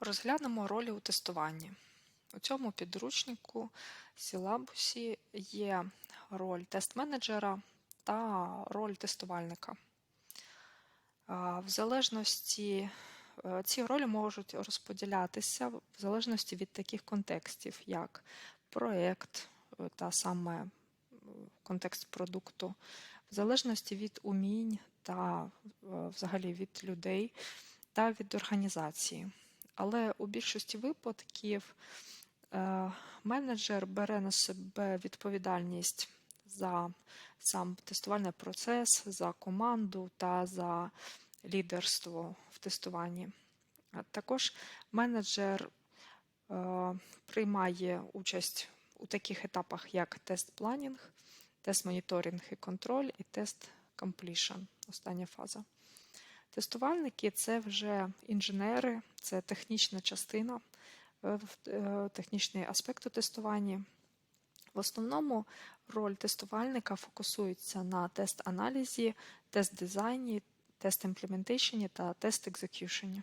Розглянемо ролі у тестуванні. У цьому підручнику сілабусі є роль тест-менеджера та роль тестувальника. В залежності е, ці ролі можуть розподілятися в залежності від таких контекстів, як проєкт е, та саме контекст продукту, в залежності від умінь та е, взагалі від людей та від організації. Але у більшості випадків е, менеджер бере на себе відповідальність за сам тестувальний процес, за команду та за лідерство в тестуванні. Також менеджер е, приймає участь у таких етапах, як тест-планінг, тест-моніторинг і контроль, і тест completion, остання фаза. Тестувальники це вже інженери, це технічна частина, е, е, технічний аспект у тестуванні. В основному роль тестувальника фокусується на тест-аналізі, тест-дизайні, тест-імплементейшені та тест-екзекюшені.